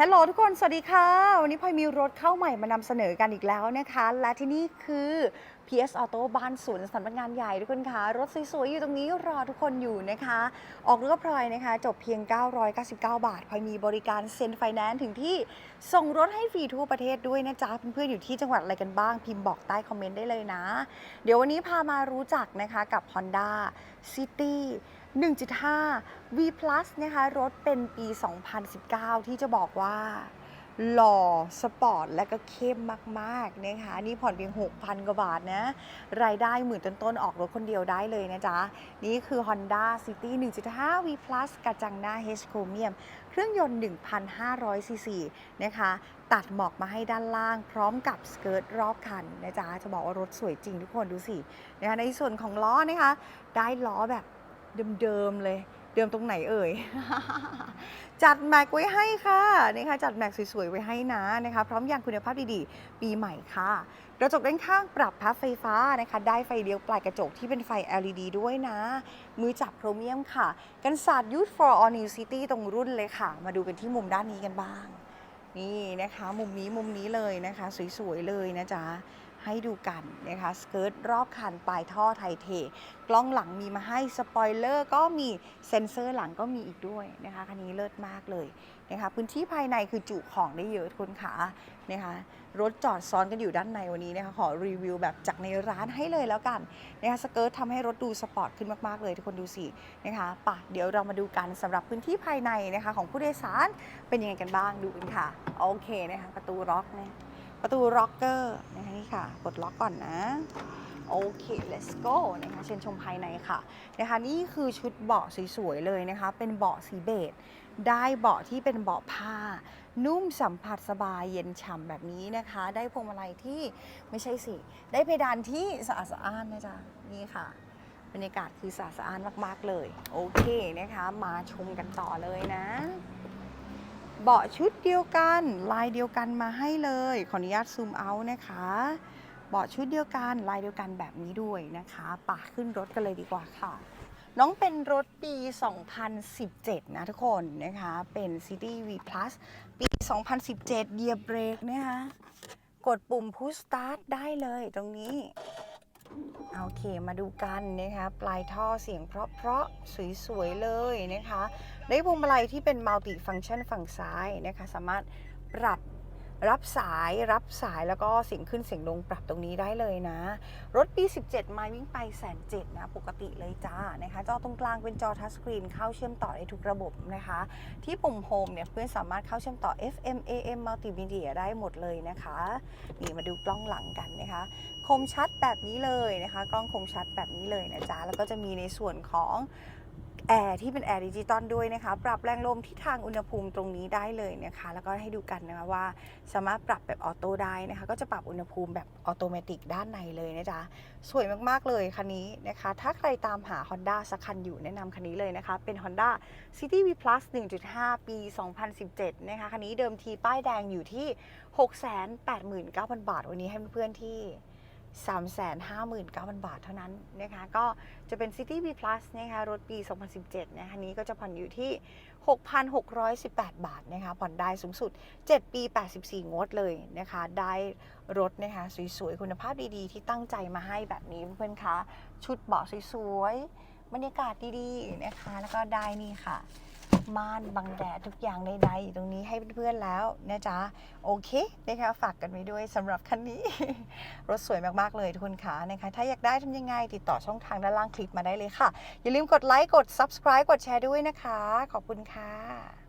ฮัลโหลทุกคน สวัสดีค่ะ วันนี้พลอยมีรถเข้าใหม่มานำเสนอกันอีกแล้วนะคะ และที่นี่คือ PS Auto บ้านสวนสำนักงานใหญ่ทุกคนคะรถสวยๆอยู่ตรงนี้รอทุกคนอยู่นะคะ ออกรถกับพลอยนะคะ จบเพียง 999 บาทพลอยมีบริการเซ็นไฟแนนซ์ถึงที่ส่งรถให้ฟรีทั่วประเทศด้วยนะจ๊ะเพื่อนๆอยู่ที่จังหวัดอะไรกันบ้างพิมพ์บอกใต้คอมเมนต์ได้เลยนะ เดี๋ยววันนี้พามารู้จักนะคะกับ Honda City 1.5 V Plus นะคะ รถเป็นปี 2019 ที่จะบอกว่าหล่อสปอร์ตและก็เข้มมากๆนะคะนี่ผ่อนเพียง 6,000 กว่าบาทนะ รายได้หมื่นต้นๆ ออกรถคนเดียวได้เลยนะจ๊ะ นี่คือ Honda City 1.5 V Plus กระจังหน้า H Chromium เครื่องยนต์ 1,500 ซีซีนะคะ ตัดหมอกมาให้ด้านล่าง พร้อมกับสเกิร์ตรอบคันนะจ๊ะ จะบอกว่ารถสวยจริงทุกคนดูสินะคะในส่วนของล้อนะคะ ได้ล้อแบบ เดิมๆเลย เดิมตรงไหนเอ่ย จัดแม็กไว้ให้ค่ะนะคะจัดแม็กสวยๆไว้ให้นะนะคะ พร้อมอยางคุณภาพดีๆ ปีใหม่ค่ะกระจกด้านข้างปรับพับไฟฟ้านะคะ ได้ไฟเลี้ยวปลายกระจกที่เป็นไฟ LED ด้วยนะ มือจับโครเมียมค่ะ กันศาสตร์ Youth for All New City ตรงรุ่นเลยค่ะ มาดูกันที่มุมด้านนี้กันบ้าง นี่นะคะ มุมนี้มุมนี้เลยนะคะ สวยๆเลยนะจ๊ะ ให้ดูกันนะคะสเกิร์ตรอบคันปลายท่อไทเท กล้องหลังมีมาให้สปอยเลอร์ก็มีเซ็นเซอร์หลังก็มีอีกด้วยนะคะคันนี้เลิศมากเลยนะคะพื้นที่ภายในคือจุของได้เยอะทุกคนขานะคะรถจอดซ้อนกันอยู่ด้านในวันนี้นะคะขอรีวิวแบบจากในร้านให้เลยแล้วกันนะคะสเกิร์ตทำให้รถดูสปอร์ตขึ้นมาก ๆ เลยทุกคนดูสินะคะปะเดี๋ยวเรามาดูกันสำหรับพื้นที่ภายในนะคะของผู้โดยสารเป็นยังไงกันบ้างดูกันค่ะ โอเคนะคะประตูล็อกนะ ประตูล็อกเกอร์นะคะนี่ค่ะกดล็อกก่อนนะโอเค let's go นะคะเชิญชมภายในค่ะนะคะนี่คือชุดเบาะสวยๆเลยนะคะ เป็นเบาะสีเบจได้เบาะที่เป็นเบาะผ้า นุ่มสัมผัสสบายเย็นฉ่ำแบบนี้นะคะ ได้พวงมาลัยที่ไม่ใช่สิ ได้เพดานที่สะอาดสะอ้านนะจ๊ะนี่ค่ะบรรยากาศคือสะอาดสะอ้านมากๆเลย โอเคนะคะ มาชมกันต่อเลยนะ เบาะชุดเดียวกันลายเดียวกันมาให้เลย ขออนุญาตซูมเอานะคะ เบาะชุดเดียวกันลายเดียวกันแบบนี้ด้วยนะคะปะขึ้นรถกันเลยดีกว่าค่ะ น้องเป็นรถปี 2017 นะทุกคนนะคะ เป็น City V Plus ปี 2017 เดียเบรกนะคะ กดปุ่ม Push Start ได้เลยตรงนี้ โอเคมาดูกันนะคะ ปลายท่อเสียงเพราะๆสวยๆเลยนะคะ ได้พวงมาลัยที่เป็นมัลติฟังก์ชันฝั่งซ้ายนะคะ สามารถปรับ รับสายรับสายแล้วก็เสียงขึ้นเสียงลงปรับตรงนี้ได้เลยนะ รถปี 17ไมล์วิ่งไปแสนเจ็ดนะปกติเลยจ้านะคะจอตรงกลางเป็นจอทัชสกรีนเข้าเชื่อมต่อได้ทุกระบบนะคะ ที่ปุ่มโฮมเนี่ยเพื่อนสามารถเข้าเชื่อมต่อ FM AM Multimedia ได้หมดเลยนะคะนี่มาดูกล้องหลังกันนะคะคมชัดแบบนี้เลยนะคะ กล้องคมชัดแบบนี้เลยนะจ๊ะแล้วก็จะมีในส่วนของ แอร์ที่เป็นแอร์ดิจิตอลด้วยนะคะ ปรับแรงลมที่ทางอุณหภูมิตรงนี้ได้เลยนะคะ แล้วก็ให้ดูกันนะคะว่าสามารถปรับแบบออโต้ได้นะคะ ก็จะปรับอุณหภูมิแบบออโตเมติกด้านในเลยนะจ๊ะ สวยมากๆเลยคันนี้นะคะ ถ้าใครตามหา Honda สักคันอยู่แนะนำคันนี้เลยนะคะ เป็น Honda City V Plus 1.5 ปี 2017 นะคะ คันนี้เดิมทีป้ายแดงอยู่ที่ 689,000 บาท วันนี้ให้เพื่อนๆที่ 359,000 บาทเท่านั้นนะคะ ก็จะเป็น City V Plus นะคะ รถปี 2017 นะคะนี้ก็จะผ่อนอยู่ที่ 6,618 บาทนะคะ ผ่อนได้สูงสุด 7 ปี 84 งวดเลยนะคะ ได้รถนะคะ สวยๆ คุณภาพดีๆ ที่ตั้งใจมาให้แบบนี้เพื่อนๆคะชุดเบาะสวยๆ บรรยากาศดีๆ นะคะ แล้วก็ได้นี่ค่ะ ม่านบังแดดทุกอย่างใดๆอยู่ตรงนี้ให้เพื่อนๆแล้วนะจ๊ะ โอเคนะคะฝากกันไว้ด้วยสำหรับคันนี้ รถสวยมากๆเลยทุกคนคะนะคะ ถ้าอยากได้ทำยังไงติดต่อช่องทางด้านล่างคลิปมาได้เลยค่ะ อย่าลืมกดไลค์กด subscribe กดแชร์ด้วยนะคะ ขอบคุณค่ะ